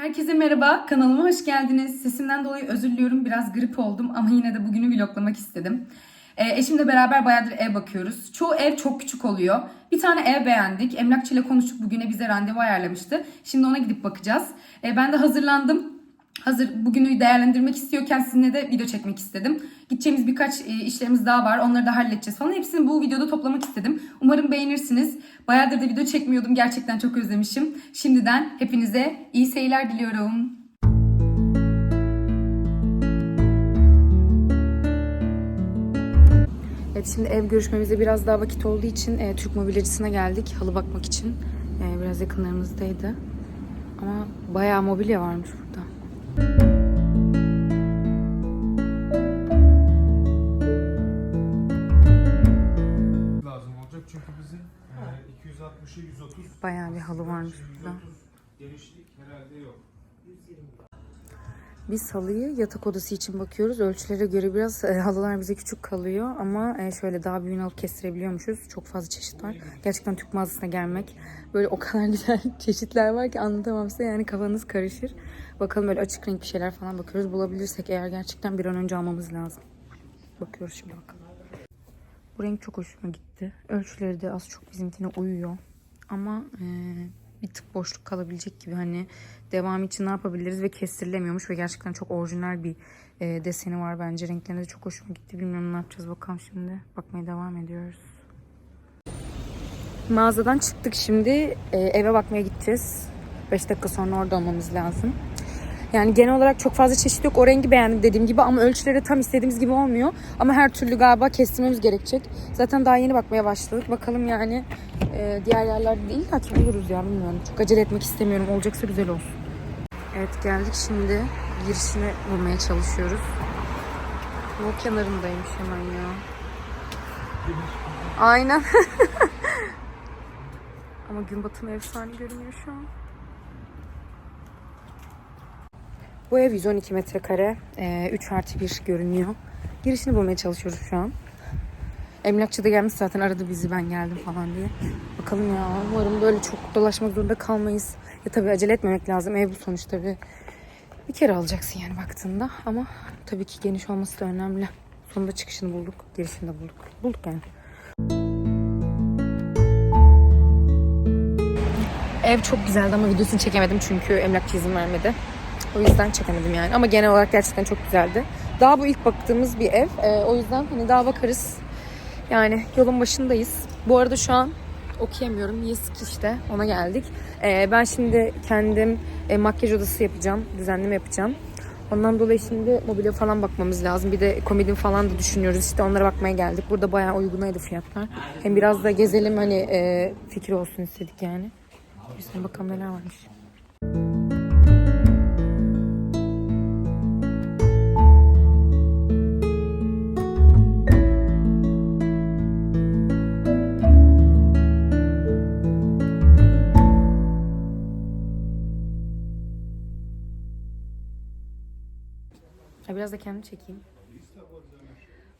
Herkese merhaba, kanalıma hoş geldiniz. Sesimden dolayı özür diliyorum, biraz grip oldum ama yine de bugünü vloglamak istedim. Ee, eşimle beraber bayağıdır ev bakıyoruz. Çoğu ev çok küçük oluyor. Bir tane ev beğendik. Emlakçı ile konuştuk, bugüne bize randevu ayarlamıştı. Şimdi ona gidip bakacağız. Ee, ben de hazırlandım. Hazır bugünü değerlendirmek istiyorken sizinle de video çekmek istedim. Gideceğimiz birkaç e, işlerimiz daha var. Onları da halledeceğiz falan. Hepsini bu videoda toplamak istedim. Umarım beğenirsiniz. Bayağıdır da video çekmiyordum. Gerçekten çok özlemişim. Şimdiden hepinize iyi seyirler diliyorum. Evet şimdi ev görüşmemize biraz daha vakit olduğu için e, Türk mobilyacısına geldik halı bakmak için. E, biraz yakınlarımızdaydı. Ama bayağı mobilya varmış burada. Lazım olacak çünkü bizim e, 260'ı 130 Bayağı bir halı varmış 130 burada. genişlik herhalde yok. Biz halıyı yatak odası için bakıyoruz. Ölçülere göre biraz e, halılar bize küçük kalıyor ama e, şöyle daha büyüğünü alıp kestirebiliyormuşuz. Çok fazla çeşit var. Gerçekten Türk mağazasına gelmek böyle o kadar güzel çeşitler var ki anlatamam size yani kafanız karışır. Bakalım böyle açık renk bir şeyler falan bakıyoruz. Bulabilirsek eğer gerçekten bir an önce almamız lazım. Bakıyoruz şimdi bakalım. Bu renk çok hoşuma gitti. Ölçüleri de az çok bizimkine uyuyor. Ama e, bir tık boşluk kalabilecek gibi hani devam için ne yapabiliriz ve kestirilemiyormuş ve gerçekten çok orijinal bir e, deseni var bence. Renklerine de çok hoşuma gitti. Bilmiyorum ne yapacağız bakalım şimdi. Bakmaya devam ediyoruz. Mağazadan çıktık şimdi. E, eve bakmaya gideceğiz. 5 dakika sonra orada olmamız lazım. Yani genel olarak çok fazla çeşit yok. O rengi beğendim dediğim gibi ama ölçüleri tam istediğimiz gibi olmuyor. Ama her türlü galiba kestirmemiz gerekecek. Zaten daha yeni bakmaya başladık. Bakalım yani e, diğer yerlerde değil belki buluruz ya bilmiyorum. Çok acele etmek istemiyorum. Olacaksa güzel olsun. Evet geldik şimdi. Girişini bulmaya çalışıyoruz. Yol kenarındaymış hemen ya. Aynen. Ama gün batımı efsane görünüyor şu an. Bu ev 112 metrekare. E, 3 artı 1 görünüyor. Girişini bulmaya çalışıyoruz şu an. Emlakçı da gelmiş zaten aradı bizi ben geldim falan diye. Bakalım ya umarım böyle çok dolaşmak zorunda kalmayız. Ya tabii acele etmemek lazım. Ev bu sonuçta bir, bir kere alacaksın yani baktığında. Ama tabii ki geniş olması da önemli. Sonunda çıkışını bulduk. Girişini de bulduk. Bulduk yani. Ev çok güzeldi ama videosunu çekemedim çünkü emlakçı izin vermedi. O yüzden çekemedim yani. Ama genel olarak gerçekten çok güzeldi. Daha bu ilk baktığımız bir ev. Ee, o yüzden hani daha bakarız. Yani yolun başındayız. Bu arada şu an okuyamıyorum. Yesk işte ona geldik. Ee, ben şimdi kendim e, makyaj odası yapacağım. Düzenleme yapacağım. Ondan dolayı şimdi mobilya falan bakmamız lazım. Bir de komedin falan da düşünüyoruz. İşte onlara bakmaya geldik. Burada bayağı uygunaydı fiyatlar. Hem biraz da gezelim hani e, fikir olsun istedik yani. Yüzden bakalım neler varmış. Ya biraz da kendim çekeyim.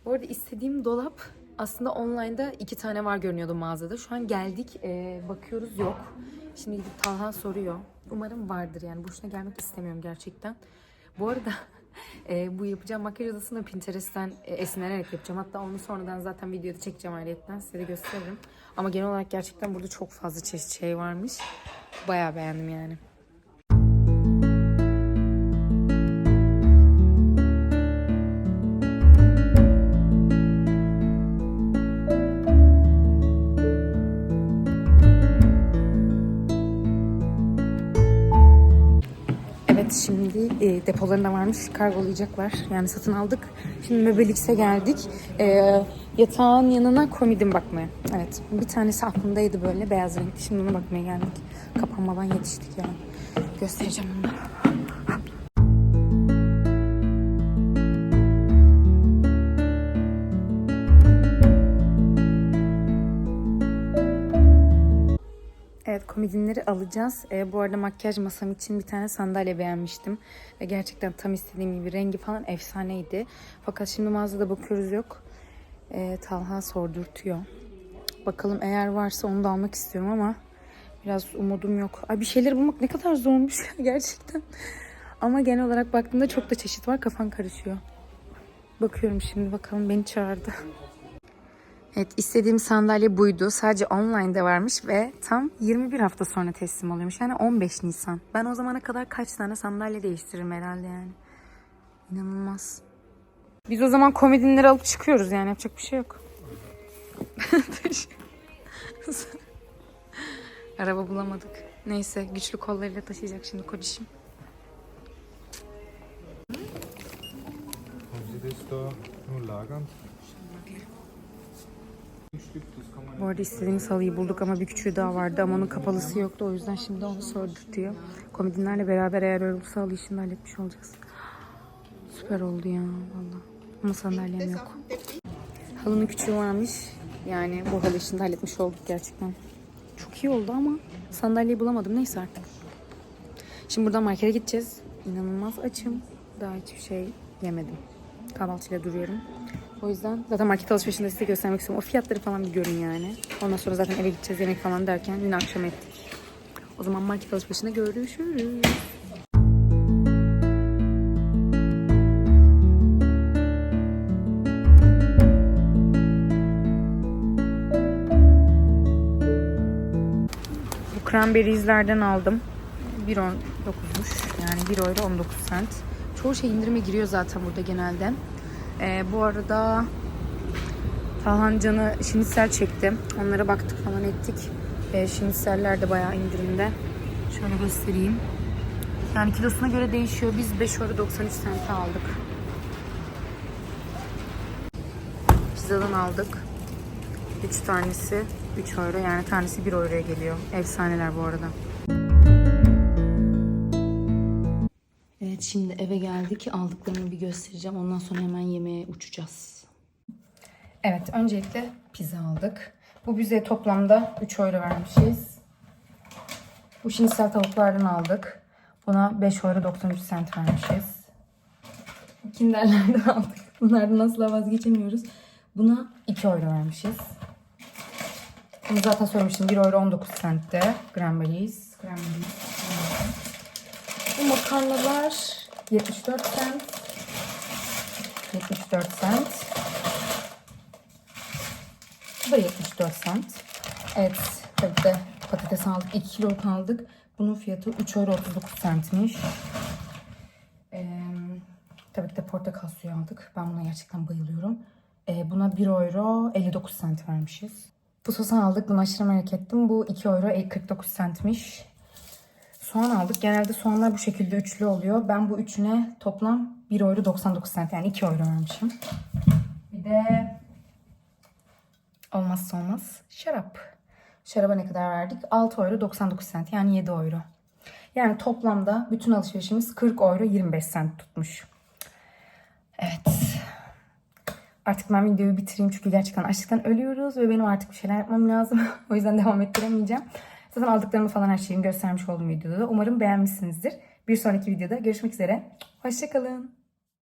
Bu arada istediğim dolap aslında online'da iki tane var görünüyordu mağazada. Şu an geldik e, bakıyoruz yok. Şimdi gidip Talha soruyor. Umarım vardır yani boşuna gelmek istemiyorum gerçekten. Bu arada e, bu yapacağım makyaj odasını Pinterest'ten e, esinlenerek yapacağım. Hatta onu sonradan zaten videoda çekeceğim ayrıyetten size de gösteririm. Ama genel olarak gerçekten burada çok fazla çeşit şey varmış. Bayağı beğendim yani. Depolarında varmış kargolayacaklar. Yani satın aldık. Şimdi Möbelix'e geldik. E, yatağın yanına komodin bakmaya. Evet bir tanesi aklımdaydı böyle beyaz renkli. Şimdi ona bakmaya geldik. Kapanmadan yetiştik yani. Göstereceğim onu komodinleri alacağız. Ee, bu arada makyaj masam için bir tane sandalye beğenmiştim. Ve gerçekten tam istediğim gibi rengi falan efsaneydi. Fakat şimdi mağazada bakıyoruz yok. Ee, Talha sordurtuyor. Bakalım eğer varsa onu da almak istiyorum ama Biraz umudum yok. Ay bir şeyleri bulmak ne kadar zormuş ya gerçekten. Ama genel olarak baktığımda çok da çeşit var. Kafan karışıyor. Bakıyorum şimdi bakalım beni çağırdı. Evet istediğim sandalye buydu. Sadece online'da varmış ve tam 21 hafta sonra teslim oluyormuş. Yani 15 Nisan. Ben o zamana kadar kaç tane sandalye değiştiririm herhalde yani. İnanılmaz. Biz o zaman komedinleri alıp çıkıyoruz yani yapacak bir şey yok. Araba bulamadık. Neyse güçlü kollarıyla taşıyacak şimdi kocişim. Haben Sie das da nur lagern? Bu arada istediğimiz halıyı bulduk ama bir küçüğü daha vardı ama onun kapalısı yoktu. O yüzden şimdi onu sordurtuyor. Komedinlerle beraber eğer öyle olursa halı işini halletmiş olacağız. Süper oldu ya valla. Ama sandalyem yok. Halının küçüğü varmış. Yani bu halı işini halletmiş olduk gerçekten. Çok iyi oldu ama sandalyeyi bulamadım. Neyse artık. Şimdi buradan markete gideceğiz. İnanılmaz açım. Daha hiçbir şey yemedim. Kahvaltıyla duruyorum. O yüzden zaten market alışverişinde size göstermek istiyorum. O fiyatları falan bir görün yani. Ondan sonra zaten eve gideceğiz yemek falan derken yine akşam ettik. O zaman market alışverişinde görüşürüz. Bu cranberries'lerden aldım. 1.19'muş. Yani 1 euro 19 cent. Çoğu şey indirime giriyor zaten burada genelde. Ee, bu arada Talhan Can'ı şinitsel çekti. Onlara baktık falan ettik. Ee, şinitseller de bayağı indirimde. Şöyle göstereyim. Yani kilosuna göre değişiyor. Biz 5 euro 93 cent aldık. Pizzadan aldık. 3 tanesi 3 euro yani tanesi 1 euroya geliyor. Efsaneler bu arada. Evet şimdi eve geldik. Aldıklarımı bir göstereceğim. Ondan sonra hemen yemeğe uçacağız. Evet öncelikle pizza aldık. Bu bize toplamda 3 euro vermişiz. Bu şinisel tavuklardan aldık. Buna 5 euro 93 cent vermişiz. Kinderlerden aldık. Bunlardan asla vazgeçemiyoruz. Buna 2 euro vermişiz. Bunu zaten söylemiştim. 1 euro 19 centte. Granberries. Granberries. Bu makarnalar 74 cent. 74 cent. Bu da 74 cent. Evet. Tabii de patates aldık. 2 kilo aldık. Bunun fiyatı 3 euro 39 centmiş. Ee, tabii ki de portakal suyu aldık. Ben buna gerçekten bayılıyorum. Ee, buna 1 euro 59 cent vermişiz. Bu sosu aldık. Bunu aşırı merak ettim. Bu 2 euro 49 centmiş. Soğan aldık. Genelde soğanlar bu şekilde üçlü oluyor. Ben bu üçüne toplam 1 euro 99 cent yani 2 euro vermişim. Bir de olmazsa olmaz şarap. Şaraba ne kadar verdik? 6 euro 99 cent yani 7 euro. Yani toplamda bütün alışverişimiz 40 euro 25 cent tutmuş. Evet. Artık ben videoyu bitireyim çünkü gerçekten açlıktan ölüyoruz ve benim artık bir şeyler yapmam lazım. o yüzden devam ettiremeyeceğim. Zaten aldıklarımı falan her şeyimi göstermiş olduğum videoda da. Umarım beğenmişsinizdir. Bir sonraki videoda görüşmek üzere. Hoşçakalın.